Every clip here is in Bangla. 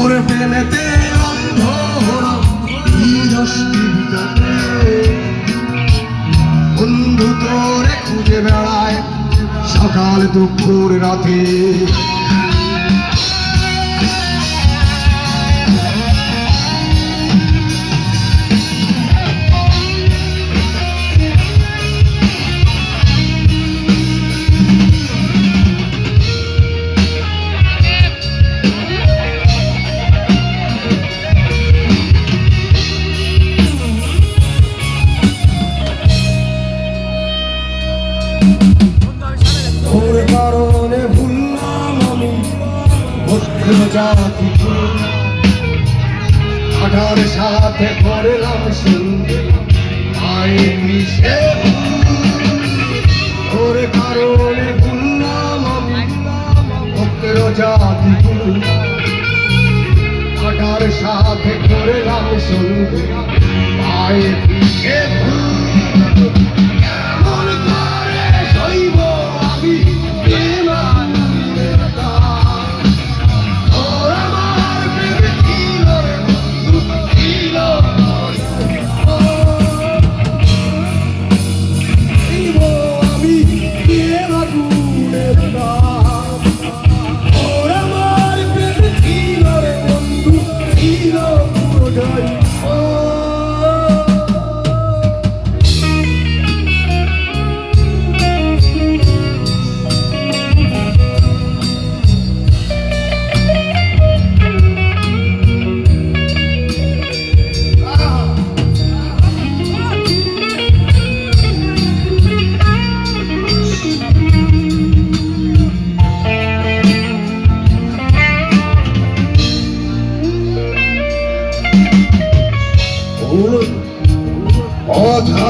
তোর প্রেমেতে অন্ধ হলো দশটি বিকাতে বন্ধু তোরে খুঁজে বেড়ায় সকাল দুপুর রাতে। ওর কারণে ভুললাম আমি। ভক্তি জাতি আঠার সাথে করলাম সন্ধে মায়ের মিশে ওর কারণে ভুললাম আমি। ভক্তের জাতি আঠার সাথে করলাম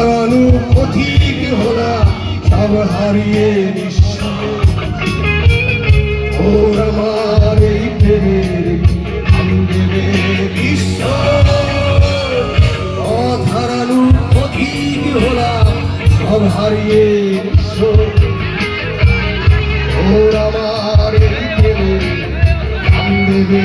অধারানু পথিক হলা সব হারিয়ে ওর বিশ্ব পথিক হলা হারিয়ে নিঃস্ব ওর আমার আন্দে